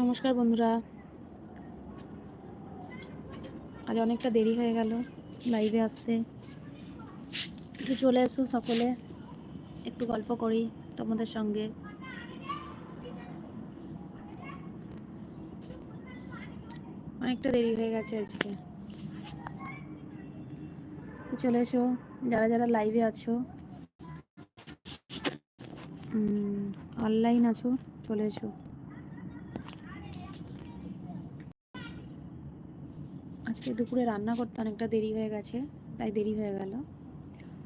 নমস্কার বন্ধুরা। আজ অনেকটা দেরি হয়ে গেল লাইভে আসতে। একটু চলে এসো সকলে, একটু গল্প করি তোমাদের সঙ্গে। অনেকটা দেরি হয়ে গেছে আজকে। তো চলে এসো, যারা যারা লাইভে আছো অনলাইন আছো, চলে এসো। আজকে দুপুরে রান্না করতে অনেকটা দেরি হয়ে গেছে, তাই দেরি হয়ে গেল।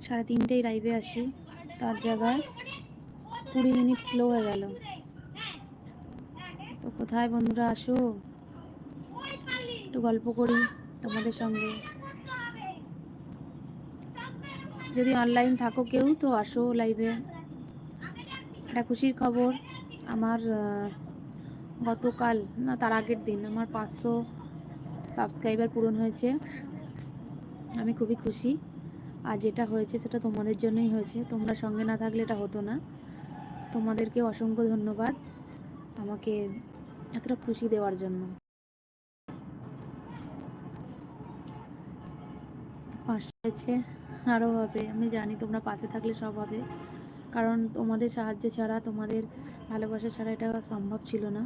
সাড়ে তিনটেই লাইভে আসি, তার জায়গায় কুড়ি মিনিট স্লো হয়ে গেল। তো কোথায় বন্ধুরা আসো? একটু গল্প করি তোমাদের সঙ্গে। যদি অনলাইন থাকো কেউ, তো আসো লাইভে একটা খুশির খবর, আমার গতকাল, না তার আগের দিন, আমার পাঁচশো সাবস্ক্রাইবার পূরণ হয়েছে। আমি খুবই খুশি। আর যেটা হয়েছে সেটা তোমাদের জন্যই হয়েছে। তোমরা সঙ্গে না থাকলে এটা হতো না। তোমাদেরকে অসংখ্য ধন্যবাদ আমাকে এতটা খুশি দেওয়ার জন্য। পাশে আরও হবে। আমি জানি তোমরা পাশে থাকলে সব হবে। কারণ তোমাদের সাহায্য ছাড়া, তোমাদের ভালোবাসা ছাড়া এটা সম্ভব ছিল না।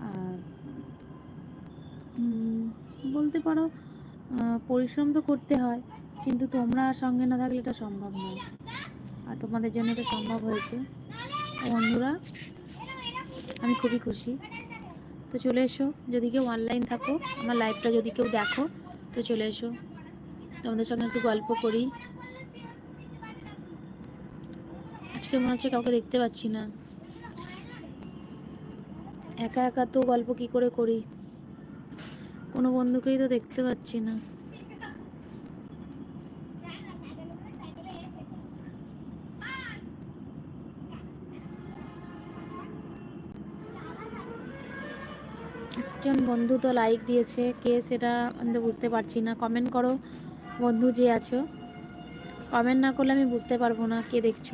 আর বলতে পারো পরিশ্রম তো করতে হয়, কিন্তু তোমরা সঙ্গে না থাকলে এটা সম্ভব নয়। আর তোমাদের জন্য এটা সম্ভব হয়েছে। বন্ধুরা, আমি খুবই খুশি। তো চলে এসো, যদি কেউ অনলাইন থাকো, আমার লাইভটা যদি কেউ দেখো, তো চলে এসো। তোমাদের সঙ্গে একটু গল্প করি। আজকে মনে হচ্ছে কাউকে দেখতে পাচ্ছি না। একা একা তো গল্প কি করে করি? কোনো বন্ধুকেই তো দেখতে পাচ্ছি না। একজন বন্ধু তো লাইক দিয়েছে। কে সেটা আমি তো বুঝতে পারছি না। কমেন্ট করো, বন্ধু যে আছো। কমেন্ট না করলে আমি বুঝতে পারব না। কে দেখছ?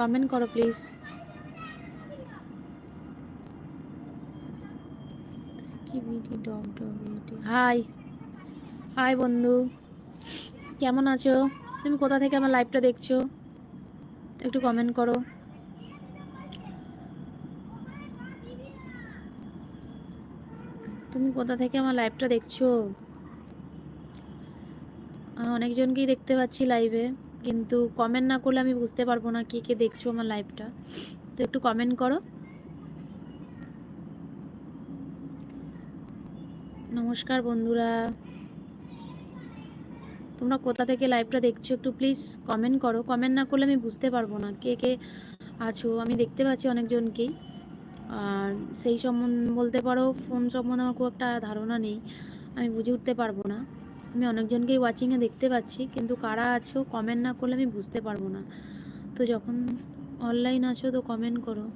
কমেন্ট করো প্লিজ হাই হাই বন্ধু। কেমন আছো? তুমি কোথা থেকে আমার লাইভটা দেখছ? একটু কমেন্ট করো। তুমি কোথা থেকে আমার লাইভটা দেখছ? অনেকজনকেই দেখতে পাচ্ছি লাইভে কিন্তু কমেন্ট না করলে আমি বুঝতে পারব না কে কে দেখছ আমার লাইভটা তো একটু কমেন্ট করো। নমস্কার বন্ধুরা। তোমরা কোথা থেকে লাইভটা দেখছ একটু প্লিজ কমেন্ট করো। কমেন্ট না করলে আমি বুঝতে পারব না কে কে আছো। আমি দেখতে পাচ্ছি অনেকজনকেই। আর সেই সম্বন্ধে বলতে পারো ফোন সম্বন্ধে আমার খুব একটা ধারণা নেই। আমি বুঝে উঠতে পারব না। আমি অনেকজনকেই ওয়াচিংয়ে দেখতে পাচ্ছি, কিন্তু কারা আছো কমেন্ট না করলে আমি বুঝতে পারব না। তো যখন অনলাইন আছো তো কমেন্ট করো।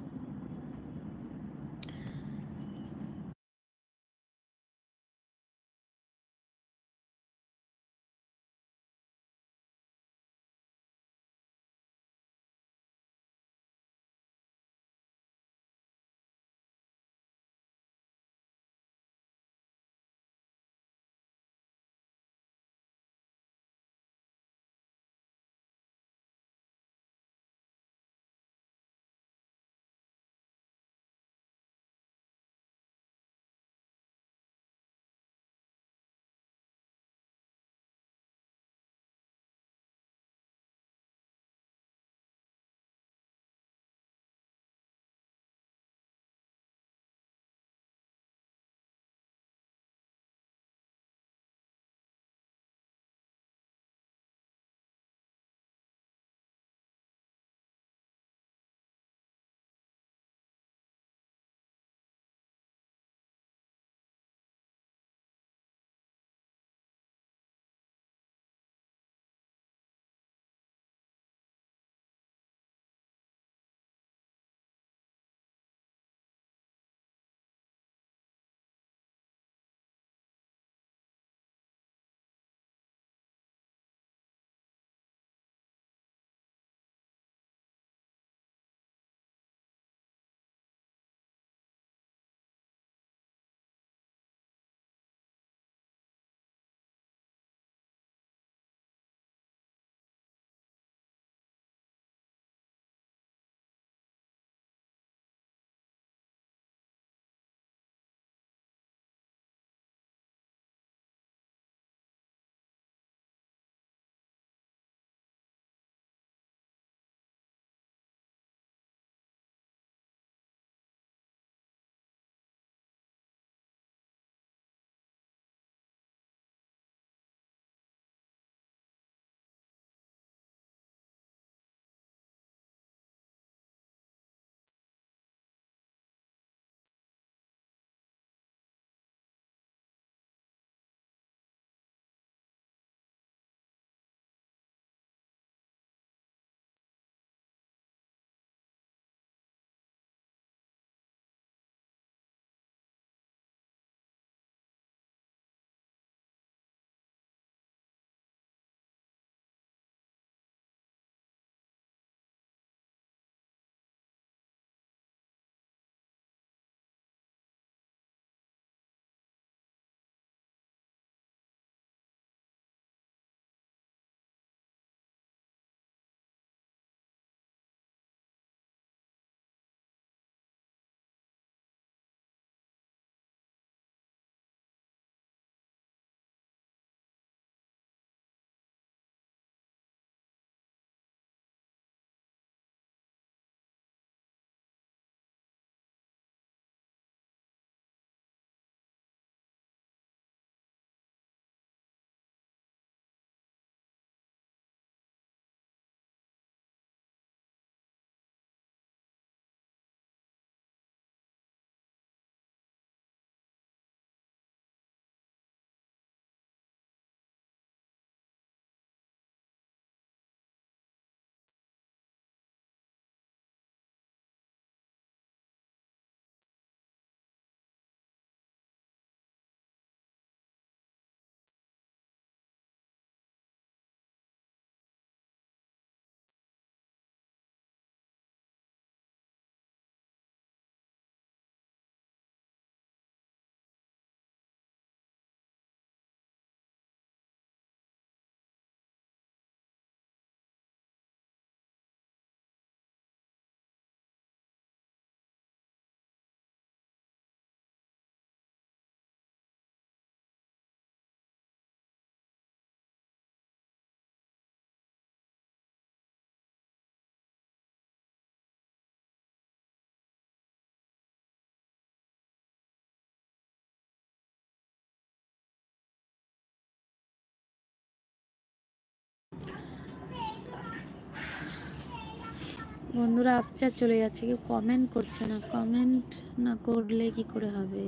বন্ধুরা আসছে আর চলে যাচ্ছে, কেউ কমেন্ট করছে না। কমেন্ট না করলে কি করে হবে?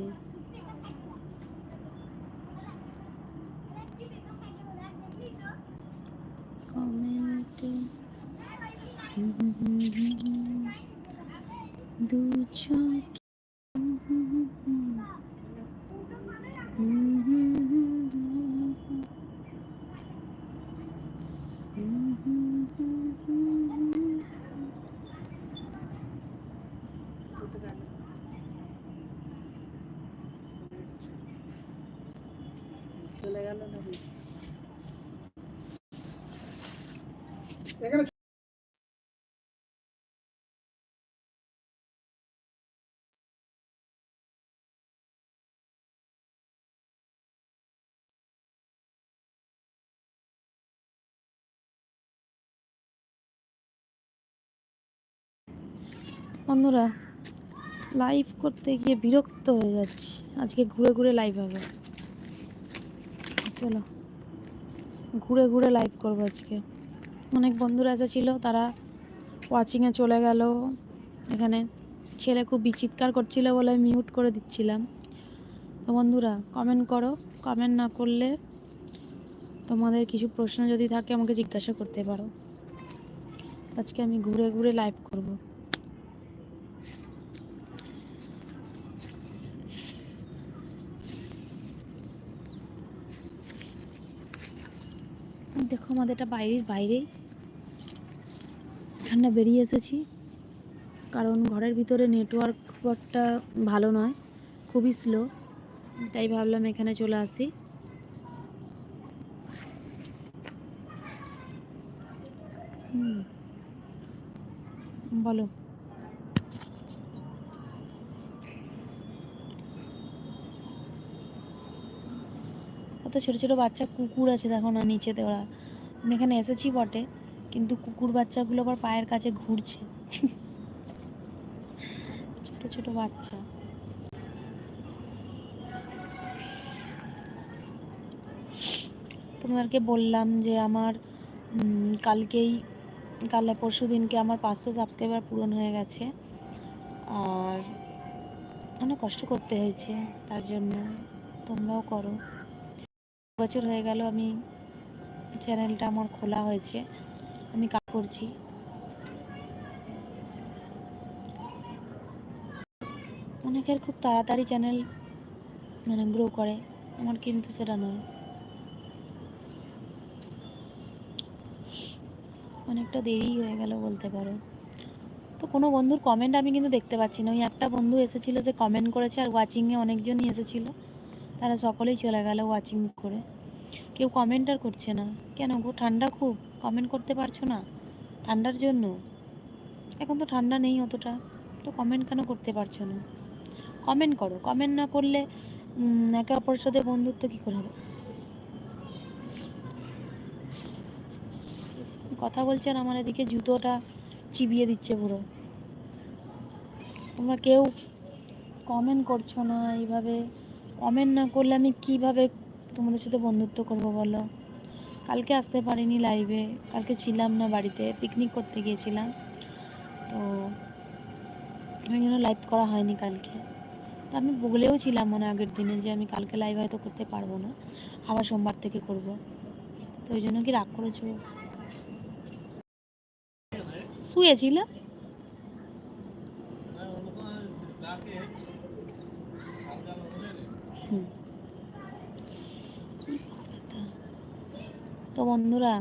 কমেন্ট দু নাকি বন্ধুরা লাইভ করতে গিয়ে বিরক্ত হয়ে যাচ্ছি। আজকে ঘুরে ঘুরে লাইভ হবে। চলো। ঘুরে ঘুরে লাইভ করব আজকে। অনেক বন্ধুরা এসে ছিল, তারা ওয়াচিংয়ে চলে গেল। এখানে ছেলে খুব বিচিৎকার করছিল বলে মিউট করে দিচ্ছিলাম। তো বন্ধুরা কমেন্ট করো। কমেন্ট না করলে তোমাদের কিছু প্রশ্ন যদি থাকে, আমাকে জিজ্ঞাসা করতে পারো। আজকে আমি ঘুরে ঘুরে লাইভ করব। দেখো আমাদের এটা বাইরের বাইরে। এখানে বেরিয়ে এসেছি। কারণ ঘরের ভিতরে নেটওয়ার্ক খুব একটা ভালো নয়, খুবই স্লো তাই ভাবলাম এখানে চলে আসি। বলো। কত ছোট ছোট বাচ্চা কুকুর আছে দেখো না নিচেতে ওরা। এখানে এসেছি বটে, কিন্তু কুকুর বাচ্চাগুলো আবার পায়ের কাছে ঘুরছে। ছোট ছোট বাচ্চা। তোমাদেরকে বললাম যে আমার কালকেই, কাল পরশু দিনকে আমার পাঁচশো সাবস্ক্রাইবার পূরণ হয়ে গেছে। আর অনেক কষ্ট করতে হয়েছে, তার জন্য তোমরাও করো। বছর হয়ে গেল আমি চ্যানেলটা আমার খোলা হয়েছে। আমি কাজ করছি। অনেকের খুব তাড়াতাড়ি চ্যানেল মানে গ্রো করে। আমার কিন্তু সেটা নয়। অনেকটা দেরি হয়ে গেল বলতে পারো। তো কোনো বন্ধুর কমেন্ট আমি কিন্তু দেখতে পাচ্ছি না। ওই একটা বন্ধু এসেছিল যে কমেন্ট করেছে আর ওয়াচিংয়ে অনেকজনই এসেছিল। তারা সকলেই চলে গেল ওয়াচিং করে। কেউ কমেন্ট আর করছে না। কেন গো? ঠান্ডা খুব। কমেন্ট করতে পারছ না? ঠান্ডার জন্য। এখন তো ঠান্ডা নেই অতটা। তো কমেন্ট কেন করতে পারছ না? কমেন্ট করো। কমেন্ট না করলে একে অপরের সাথে বন্ধুত্ব কী করে হবে? কথা বলছেন আমার এদিকে জুতোটা চিবিয়ে দিচ্ছে পুরো। তোমরা কেউ কমেন্ট করছ না এইভাবে। কমেন্ট না করলে আমি কীভাবে তোমাদের সাথে বন্ধুত্ব করব বলো? কালকে আসতে পারিনি লাইভে কালকে ছিলাম না বাড়িতে পিকনিক করতে গিয়েছিলাম। তো ওই জন্য লাইভ করা হয়নি কালকে। তো আমি বলেও ছিলাম মনে আগের দিনে যে আমি কালকে লাইভ হয়তো করতে পারব না। আবার সোমবার থেকে করব। তো ওই জন্য কি রাগ করেছ? শুয়েছিল। তো বন্ধুরা,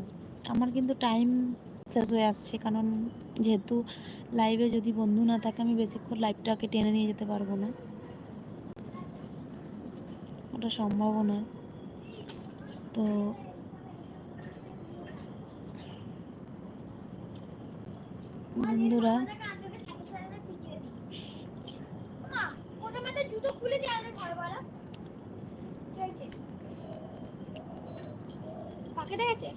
আমার কিন্তু টাইম শেষ হয়ে আসছে, কারণ যেহেতু লাইভে যদি বন্ধু না থাকে, আমি বেশিক্ষণ লাইভটাকে টেনে নিয়ে যেতে পারব না। ওটা সম্ভবও নয় তো বন্ধুরা জুতো খুলে যায় ঘর বলা পাকেটে গেছে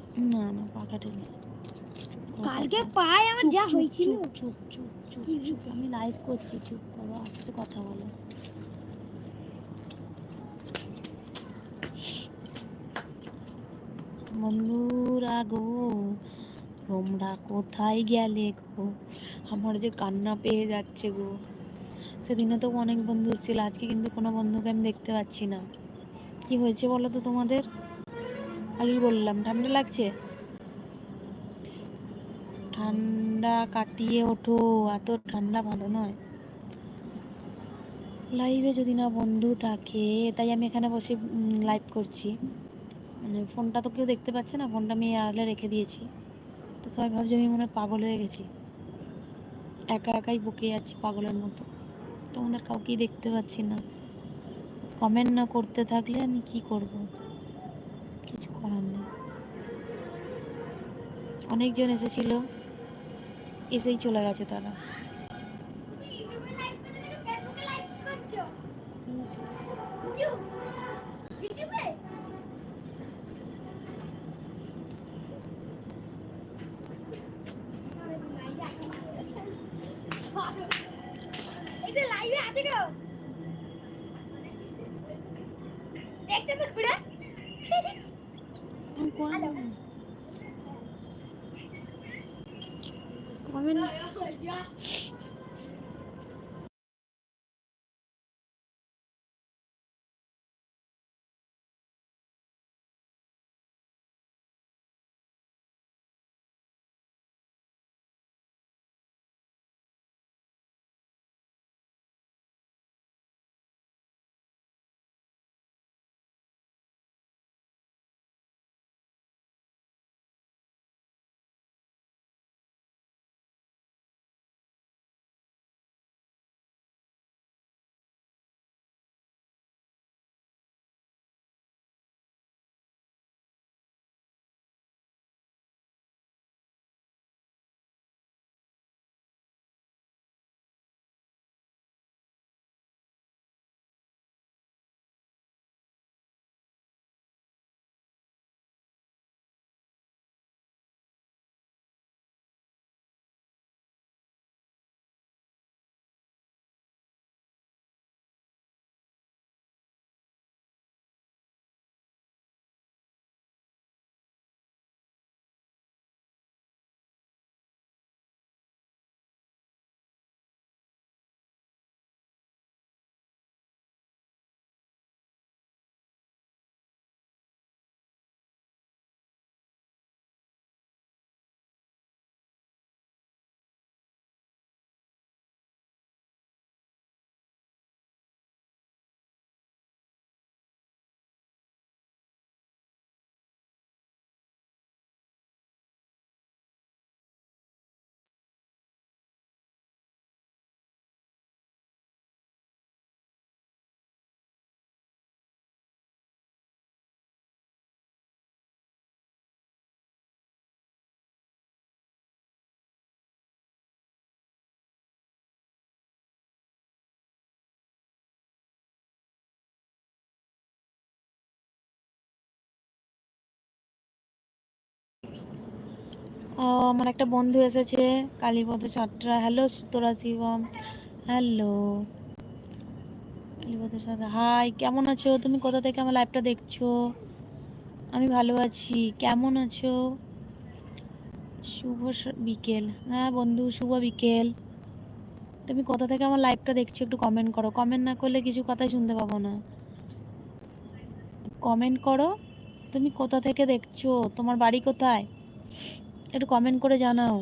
কালকে পায়ে আমার যা হয়েছিল। চুপ চুপ চুপ আমি লাইভ করছি চুপ করো আস্তে কথা বলো। বন্ধুরা গো তোমরা কোথায় গেলে গো? আমার যে কান্না পেয়ে যাচ্ছে গো। সেদিনে তো অনেক বন্ধু এসেছিল আজকে কিন্তু কোনো বন্ধুকে আমি দেখতে পাচ্ছি না। কি হয়েছে বলো তো তোমাদের? আগেই বললাম ঠান্ডা লাগছে? ঠান্ডা কাটিয়ে ওঠো, এত ঠান্ডা ভালো নয়। লাইভে যদি না বন্ধু থাকে, তাই আমি এখানে বসে লাইভ করছি। মানে ফোনটা তো কেউ দেখতে পাচ্ছে না, ফোনটা আমি আড়ালে রেখে দিয়েছি। তো সবাই ভাবছে আমি মনে পাগল হয়ে গেছি। একা একাই বকে যাচ্ছি পাগলের মতো। তোমাদের কাউকেই দেখতে পাচ্ছি না। কমেন্ট না করতে থাকলে আমি কি করব? কিছু করার নেই। অনেকজন এসেছিল। এসেই চলে গেছে তারা। ইউটিউবে লাইভ করতে থেকে ফেসবুকে লাইভ করছ ইউটিউব ইউটিউবে এই যে লাইভে আছে গো দেখতে তো ঘুরে কমেন্ট ও আমার একটা বন্ধু এসেছে, কালীপদ সাতরা। হ্যালো তোরা শিবম। হ্যালো কালীপদ সাতরা। হাই কেমন আছো? তুমি কোথা থেকে আমার লাইভটা দেখছ? আমি ভালো আছি। কেমন আছো? শুভ বিকেল। হ্যাঁ বন্ধু, শুভ বিকেল। তুমি কোথা থেকে আমার লাইভটা দেখছ একটু কমেন্ট করো। কমেন্ট না করলে কিছু কথাই শুনতে পাবো না। কমেন্ট করো। তুমি কোথা থেকে দেখছ? তোমার বাড়ি কোথায়? একটু কমেন্ট করে জানাও।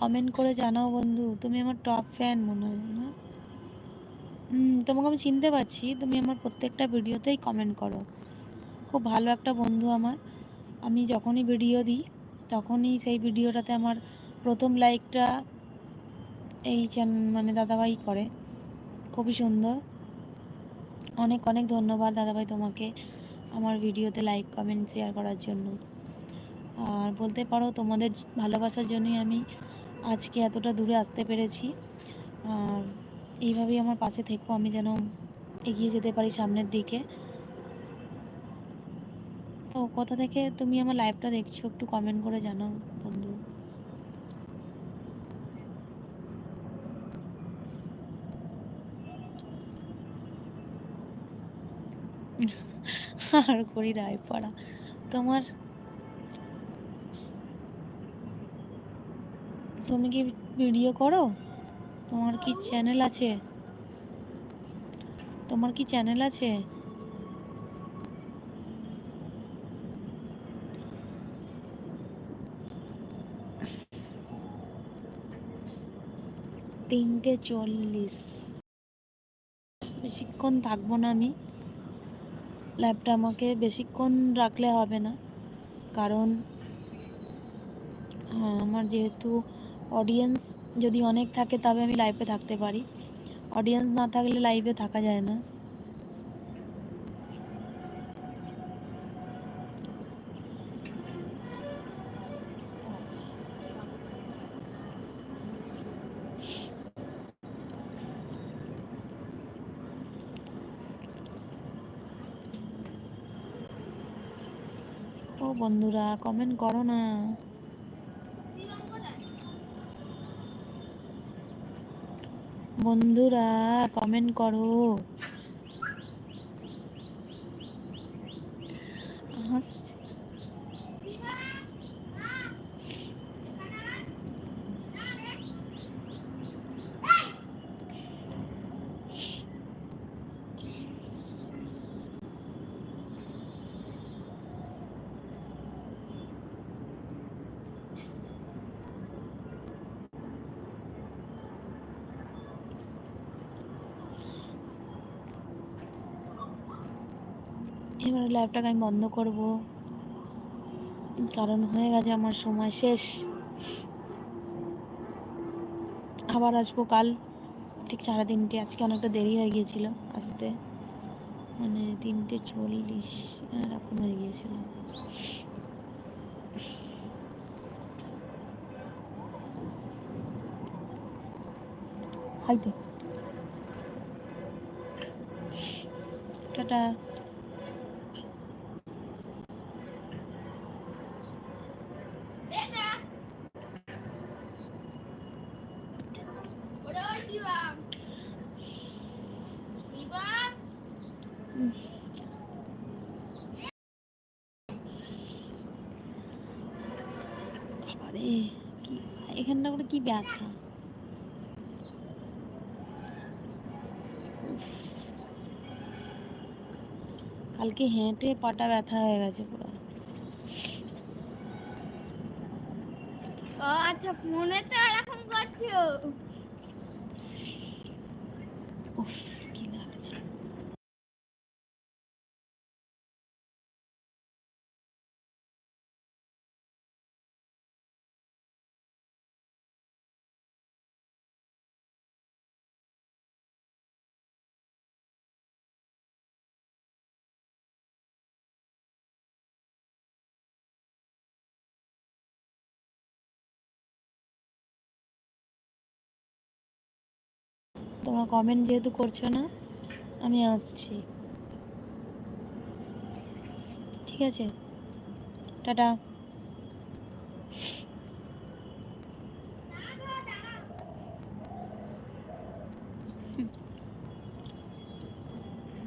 কমেন্ট করে জানাও বন্ধু, তুমি আমার টপ ফ্যান মনে হয়, না? তোমাকে আমি চিনতে পারছি, তুমি আমার প্রত্যেকটা ভিডিওতেই কমেন্ট করো। খুব ভালো একটা বন্ধু আমার। আমি যখনই ভিডিও দিই, তখনই সেই ভিডিওটাতে আমার প্রথম লাইকটা এই চ্যান মানে দাদাভাই করে। খুবই সুন্দর। অনেক অনেক ধন্যবাদ দাদাভাই তোমাকে আমার ভিডিওতে লাইক কমেন্ট শেয়ার করার জন্য। আর বলতে পারো তোমাদের ভালোবাসার জন্যই আমি আজকে এতটা দূরে আসতে পেরেছি। আর এইভাবেই আমার পাশে থেকো, আমি যেন এগিয়ে যেতে পারি সামনের দিকে। তো কোথা থেকে তুমি আমার লাইভটা দেখছ, একটু কমেন্ট করে জানাও বন্ধু আর করি রায়পাড়া তোমার? তুমি কি ভিডিও করো? তোমার কি চ্যানেল আছে? তোমার কি চ্যানেল আছে? তিনটে চল্লিশ। বেশিক্ষণ থাকব না আমি। ল্যাবটা আমাকে বেশিক্ষণ রাখলে হবে না। কারণ আহ, আমার যেহেতু অডিয়েন্স যদি অনেক থাকে তবে আমি লাইভে থাকতে পারি। অডিয়েন্স না থাকলে লাইভে থাকা যায় না। ও বন্ধুরা কমেন্ট করো না। বন্ধুরা কমেন্ট করো। এবারে ল্যাপটাকে আমি বন্ধ করব। কারণ হয়ে গেছে আমার সময় শেষ। আবার আসব কাল। ঠিক সাড়ে আজকে অনেকটা দেরি হয়ে গিয়েছিল। আসতে মানে তিনটে চল্লিশ এরকম হয়ে গিয়েছিল। হাইতে টাটা এটা ওটা ওই শিবম শিবম আরে কি এখানটা করে কি ব্যথা কালকে হেঁটে পাটা ব্যথা হয়ে গেছে পুরো। ও আচ্ছা ফোনে তো এরকম করছ। তোমরা কমেন্ট যেহেতু করছ না আমি আসছি। ঠিক আছে? টাটা।